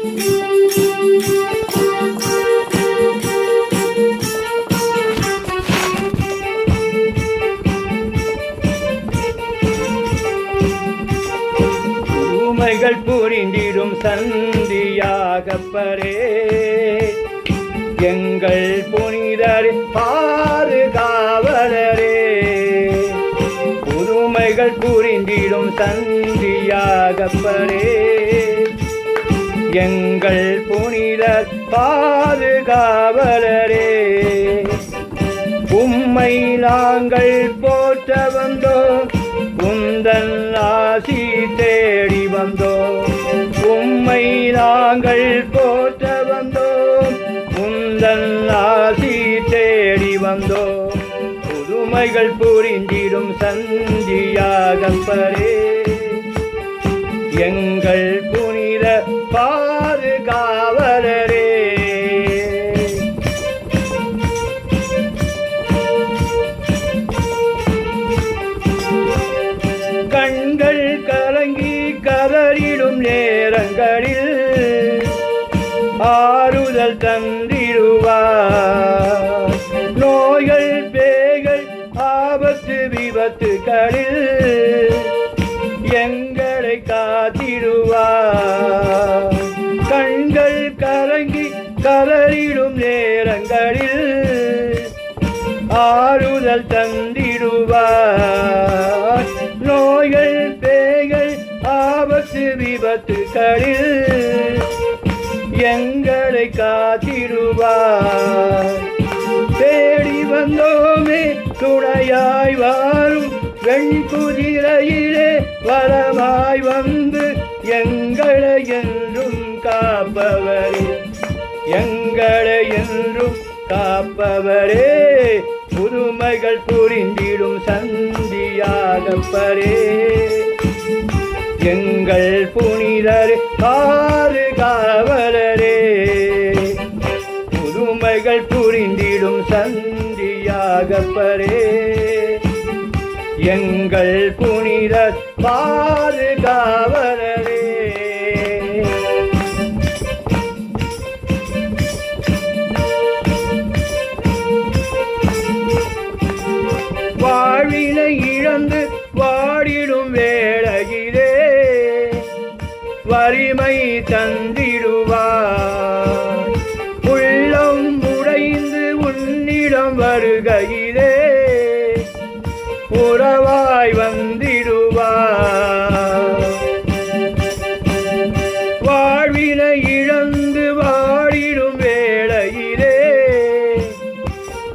உமைகள் புரிந்திடும் சந்தியாகப்பரே. எங்கள் புனிதர் பாதுகாவலரே. புதுமைகள் புரிந்திடும் சந்தியாகப்பரே. எங்கள் புனித பாதுகாவலரே உம்மை நாங்கள் போற்ற வந்தோம் உந்தன் ஆசி தேடி வந்தோம். உம்மை நாங்கள் போற்ற வந்தோம் உந்தன் ஆசி தேடி வந்தோம். புதுமைகள் புரிந்திடும் சந்தியாகப்பரே. எங்கள் புனித பா காத்திடுவா. கண்கள் கரங்கி கலரிடும் நேரங்களில் ஆறுதல் தந்திடுவார் நோய்கள் பேய்கள் ஆபத்து விபத்துகளில் எங்களை காத்திடுவார் தேடி வந்தோமே துணையாய் வாரும் வெண்குதிரையிலே வரமாய் வந்து எங்களை என்றும் காப்பவரே. எங்களை என்றும் காப்பவரே. புதுமைகள் புரிந்திடும் சந்தியாகப்பரே. எங்கள் புனிதர் பாதுகாவலரே புதுமைகள் புரிந்திடும் சந்தியாகப்பரே. எங்கள் புனித பாதுகாவலரே. வாழினை இழந்து வாடிடும் வேளையிலே வறுமை தந்தி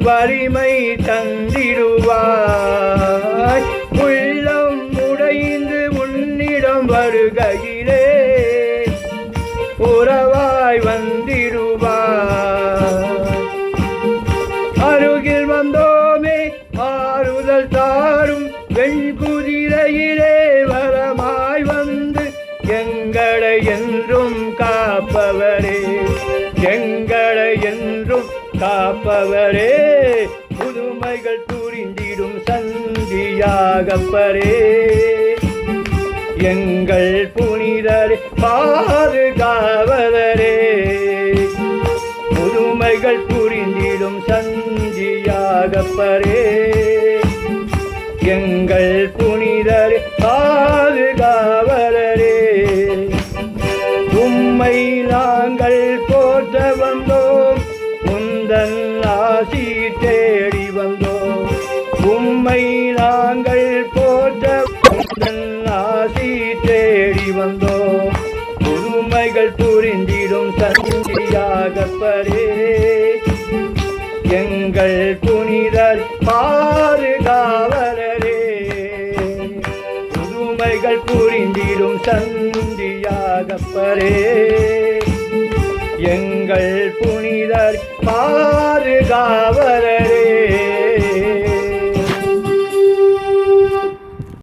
வலிமை தந்திடுவாய். உள்ளம் உடைந்து உன்னிடம் வருகையிலே உறவாய் வந்திடுவாய். அருகில் வந்தோமே ஆறுதல் தாரும் வெண்குதிரையிலே வரமாய் வந்து எங்களை என்றும் காப்பவரே. எங்கள் காப்பவரே புதுமைகள் புரிந்திடும் சந்தியாகப்பரே. எங்கள் புனிதர் பாதுகாவலரே. புதுமைகள் புரிந்திடும் சந்தியாகப்பரே. எங்கள் புனிதர் உம்மை நாங்கள் போற்ற ஆசி தேடி வந்தோம். புதுமைகள் புரிந்திடும் சந்தியாகப்பரே எங்கள் புனிதர் பாதுகாவலரே. புதுமைகள் புரிந்திடும் சந்தியாகப்பரே எங்கள் புனிதர் பாதுகாவலரே.